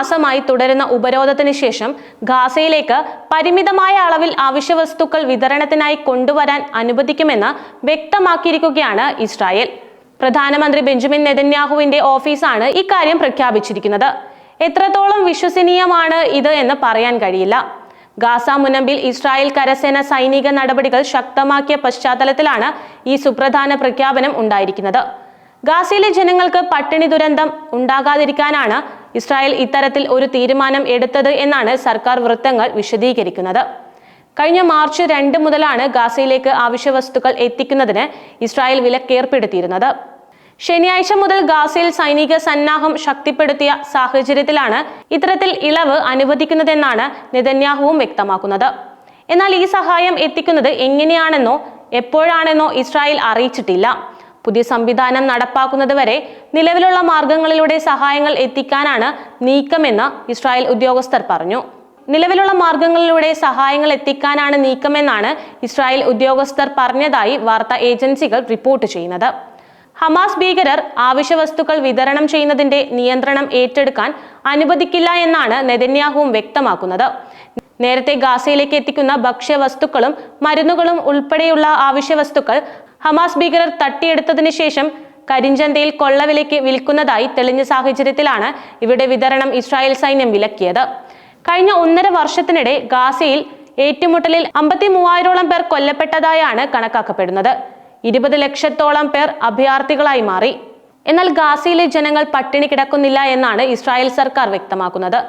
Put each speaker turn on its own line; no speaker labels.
മാസമായി തുടരുന്ന ഉപരോധത്തിന് ശേഷം ഗാസയിലേക്ക് പരിമിതമായ അളവിൽ അവശ്യവസ്തുക്കൾ വിതരണത്തിനായി കൊണ്ടുവരാൻ അനുവദിക്കുമെന്ന് വ്യക്തമാക്കിയിരിക്കുകയാണ് ഇസ്രായേൽ. പ്രധാനമന്ത്രി ബെഞ്ചമിൻ നെതന്യാഹുവിന്റെ ഓഫീസാണ് ഇക്കാര്യം പ്രഖ്യാപിച്ചിരിക്കുന്നത്. എത്രത്തോളം വിശ്വസനീയമാണ് ഇത് എന്ന് പറയാൻ കഴിയില്ല. ഗാസ മുനമ്പിൽ ഇസ്രായേൽ കരസേന സൈനിക നടപടികൾ ശക്തമാക്കിയ പശ്ചാത്തലത്തിലാണ് ഈ സുപ്രധാന പ്രഖ്യാപനം ഉണ്ടായിരിക്കുന്നത്. ഗാസയിലെ ജനങ്ങൾക്ക് പട്ടിണി ദുരന്തം ഉണ്ടാകാതിരിക്കാനാണ് ഇസ്രായേൽ ഇത്തരത്തിൽ ഒരു തീരുമാനം എടുത്തത് എന്നാണ് സർക്കാർ വൃത്തങ്ങൾ വിശദീകരിക്കുന്നത്. കഴിഞ്ഞ മാർച്ച് രണ്ട് മുതലാണ് ഗാസയിലേക്ക് ആവശ്യവസ്തുക്കൾ എത്തിക്കുന്നതിന് ഇസ്രായേൽ വിലക്കേർപ്പെടുത്തിയിരുന്നത്. ശനിയാഴ്ച മുതൽ ഗാസയിൽ സൈനിക സന്നാഹം ശക്തിപ്പെടുത്തിയ സാഹചര്യത്തിലാണ് ഇത്തരത്തിൽ ഇളവ് അനുവദിക്കുന്നതെന്നാണ് നെതന്യാഹുവും വ്യക്തമാക്കുന്നത്. എന്നാൽ ഈ സഹായം എത്തിക്കുന്നത് എങ്ങനെയാണെന്നോ എപ്പോഴാണെന്നോ ഇസ്രായേൽ അറിയിച്ചിട്ടില്ല. പുതിയ സംവിധാനം നടപ്പാക്കുന്നതുവരെ നിലവിലുള്ള മാർഗങ്ങളിലൂടെ സഹായങ്ങൾ എത്തിക്കാനാണ് നീക്കമെന്ന് ഇസ്രായേൽ ഉദ്യോഗസ്ഥർ പറഞ്ഞു. നിലവിലുള്ള മാർഗങ്ങളിലൂടെ സഹായങ്ങൾ എത്തിക്കാനാണ് നീക്കമെന്നാണ് ഇസ്രായേൽ ഉദ്യോഗസ്ഥർ പറഞ്ഞതായി വാർത്താ ഏജൻസികൾ റിപ്പോർട്ട് ചെയ്യുന്നത്. ഹമാസ് ഭീകരർ ആവശ്യവസ്തുക്കൾ വിതരണം ചെയ്യുന്നതിന്റെ നിയന്ത്രണം ഏറ്റെടുക്കാൻ അനുവദിക്കില്ല എന്നാണ് നെതന്യാഹുവും വ്യക്തമാക്കുന്നത്. നേരത്തെ ഗാസയിലേക്ക് എത്തിക്കുന്ന ഭക്ഷ്യവസ്തുക്കളും മരുന്നുകളും ഉൾപ്പെടെയുള്ള ആവശ്യവസ്തുക്കൾ ഹമാസ് ഭീകരർ തട്ടിയെടുത്തതിന് ശേഷം കരിഞ്ചന്തയിൽ കൊള്ളവിലയ്ക്ക് വിൽക്കുന്നതായി തെളിഞ്ഞ സാഹചര്യത്തിലാണ് ഇവിടെ വിതരണം ഇസ്രായേൽ സൈന്യം വിലക്കിയത്. കഴിഞ്ഞ ഒന്നര വർഷത്തിനിടെ ഗാസയിൽ ഏറ്റുമുട്ടലിൽ അമ്പത്തി മൂവായിരോളം പേർ കൊല്ലപ്പെട്ടതായാണ് കണക്കാക്കപ്പെടുന്നത്. ഇരുപത് ലക്ഷത്തോളം പേർ അഭയാർത്ഥികളായി മാറി. എന്നാൽ ഗാസയിലെ ജനങ്ങൾ പട്ടിണി കിടക്കുന്നില്ല എന്നാണ് ഇസ്രായേൽ സർക്കാർ വ്യക്തമാക്കുന്നത്.